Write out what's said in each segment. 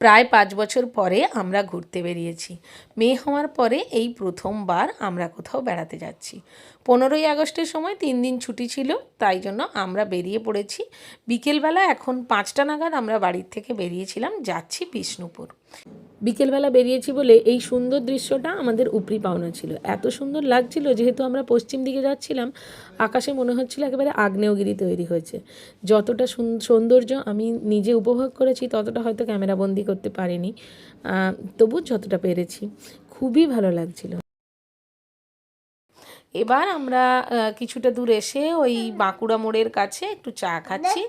প্রায় পাঁচ বছর পরে আমরা ঘুরতে বেরিয়েছি। মেয়ে হওয়ার পরে এই প্রথমবার আমরা কোথাও বেড়াতে যাচ্ছি। পনেরোই আগস্টের সময় তিন দিন ছুটি ছিল, তাই জন্য আমরা বেরিয়ে পড়েছি। বিকেলবেলা এখন পাঁচটা নাগাদ আমরা বাড়ির থেকে বেরিয়েছিলাম, যাচ্ছি বিষ্ণুপুর। বিকেলবেলা বেরিয়েছি বলে এই সুন্দর দৃশ্যটা আমাদের উপরি পাওনা ছিল। এত সুন্দর লাগছিল যেহেতু আমরা পশ্চিম দিকে যাচ্ছিলাম, আকাশে মনে হচ্ছিল একেবারে আগ্নেয়গিরি তৈরি হয়েছে। যতটা সুন- সৌন্দর্য আমি নিজে উপভোগ করেছি, ততটা হয়তো ক্যামেরাবন্দি করতে পারিনি। তবু যতটা পেরেছি। খুবই ভালো লাগছিল। এবার আমরা কিছুটা দূর এসে ওই বাঁকুড়া মোড়ের কাছে একটু চা খাচ্ছি।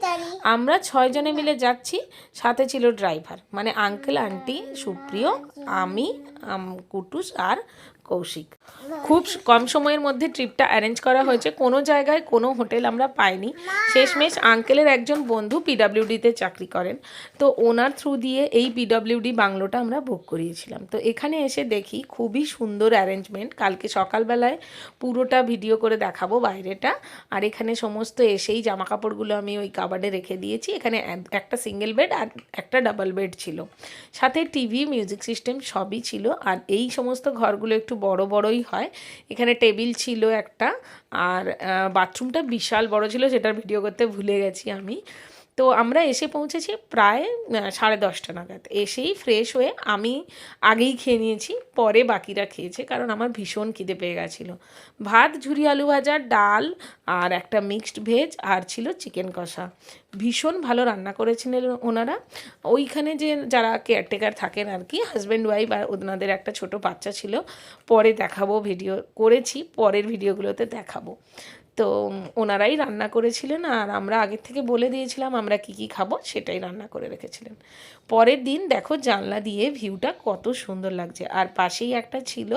আমরা ছয় জনে মিলে যাচ্ছি সাথে ছিল ড্রাইভার মানে আঙ্কেল আন্টি সুপ্রিয় আমি আম- কুটুস আর কৌশিক। খুব কম সময়ের মধ্যে ট্রিপটা অ্যারেঞ্জ করা হয়েছে। কোনো জায়গায় কোনো হোটেল আমরা পাইনি। শেষমেশ আঙ্কেলের একজন বন্ধু পিডাব্লিউডিতে চাকরি করেন। তো ওনার থ্রু দিয়ে এই পিডাব্লিউডি বাংলোটা আমরা বুক করিয়েছিলাম। তো এখানে এসে দেখি খুবই সুন্দর অ্যারেঞ্জমেন্ট। কালকে সকালবেলায় পুরোটা ভিডিও করে দেখাবো বাইরেটা। আর এখানে সমস্ত এসেই জামা কাপড়গুলো আমি ওই কাবার্ডে রেখে দিয়েছি। এখানে একটা সিঙ্গেল বেড আর একটা ডাবল বেড ছিল। সাথে টিভি মিউজিক সিস্টেম সবই ছিল। আর এই সমস্ত ঘরগুলো একটু বড় বড়ই হয়। এখানে টেবিল ছিল একটা। আর বাথরুমটা বিশাল বড় ছিল, সেটার ভিডিও করতে ভুলে গেছি আমি। তো আমরা এসে পৌঁছেছি প্রায় সাড়ে দশটা নাগাদ। এসেই ফ্রেশ হয়ে আমি আগেই খেয়ে নিয়েছি, পরে বাকিরা খেয়েছে কারণ আমার ভীষণ খিদে পেয়ে গেছিল। ভাত, ঝুরি আলু ভাজা, ডাল আর একটা মিক্সড ভেজ আর ছিল চিকেন কষা। ভীষণ ভালো রান্না করেছিলেন ওনারা। ওইখানে যে যারা কেয়ারটেকার থাকেন আর কি হাজব্যান্ড ওয়াইফ আর ওনাদের একটা ছোট বাচ্চা ছিল, পরে দেখাবো ভিডিও করেছি, পরের ভিডিওগুলোতে দেখাবো। তো ওনারাই রান্না করেছিলেন আর আমরা আগের থেকে বলে দিয়েছিলাম আমরা কি কি খাব সেটাই রান্না করে রেখেছিলেন। পরের দিন দেখো জানলা দিয়ে ভিউটা কত সুন্দর লাগছে। আর পাশেই একটা ছিল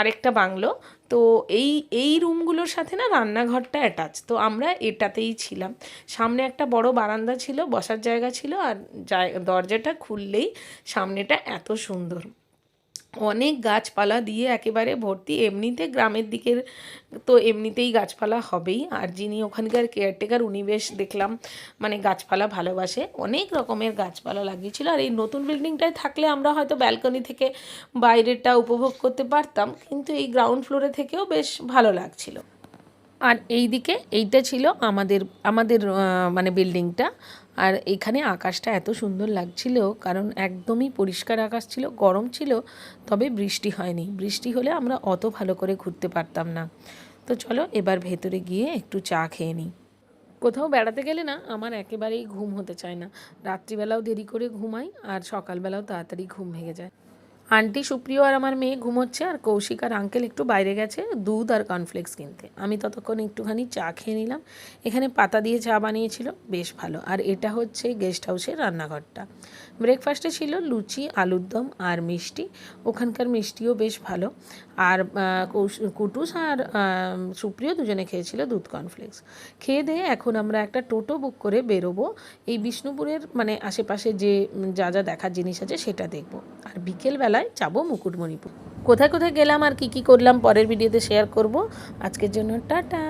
আরেকটা বাংলো। তো এই এই রুমগুলোর সাথে না রান্নাঘরটা অ্যাটাচ তো আমরা এটাতেই ছিলাম। সামনে একটা বড় বারান্দা ছিল, বসার জায়গা ছিল আর দরজাটা খুললেই সামনেটা এত সুন্দর। অনেক গাছপালা দিয়ে একেবারে ভর্তি। এমনিতে গ্রামের দিকের তো এমনিতেই গাছপালা হবেই। আর যিনি ওখানকার কেয়ারটেকার উনি বেশ দেখলাম মানে গাছপালা ভালোবাসে। অনেক রকমের গাছপালা লাগিয়েছিল। আর এই নতুন বিল্ডিংটায় থাকলে আমরা হয়তো ব্যালকনি থেকে বাইরেরটা উপভোগ করতে পারতাম। কিন্তু এই গ্রাউন্ড ফ্লোরে থেকেও বেশ ভালো লাগছিল। আর এই দিকে এইটা ছিল আমাদের আমাদের মানে বিল্ডিংটা। আর এখানে আকাশটা এত সুন্দর লাগছিল, কারণ একদমই পরিষ্কার আকাশ ছিল, গরম ছিল, তবে বৃষ্টি হয়নি। বৃষ্টি হলে আমরা অত ভালো করে ঘুরতে পারতাম না। তো চলো এবার ভেতরে গিয়ে একটু চা খেয়ে নিই। কোথাও বেড়াতে গেলে না, আমার একেবারেই ঘুম হতে চায় না। রাত্রিবেলাও দেরি করে ঘুমাই, আর সকালবেলাও তাড়াতাড়ি ঘুম ভেঙে যায়। আন্টি সুপ্রিয় আর আমার মেয়ে ঘুমোচ্ছে আর কৌশিক আর আঙ্কেল একটু বাইরে গেছে, দুধ আর কর্নফ্লেক্স কিনতে। আমি ততক্ষণ একটুখানি চা খেয়ে নিলাম। এখানে পাতা দিয়ে চা বানিয়েছিল, বেশ ভালো। আর এটা হচ্ছে গেস্ট হাউসের রান্নাঘরটা। ব্রেকফাস্টে ছিল লুচি, আলুর দম আর মিষ্টি। ওখানকার মিষ্টিও বেশ ভালো। আর কুটুস আর সুপ্রিয় দুজনে খেয়েছিল দুধ কর্নফ্লেক্স খেয়ে দিয়ে এখন আমরা একটা টোটো বুক করে বেরোবো। এই বিষ্ণুপুরের মানে আশেপাশে যে, যা যা দেখার জিনিস আছে সেটা দেখব। আর বিকেলবেলায় যাব মুকুটমণিপুর। কোথায় কোথায় গেলাম আর কি কি করলাম পরের ভিডিওতে শেয়ার করব। আজকের জন্য টাটা!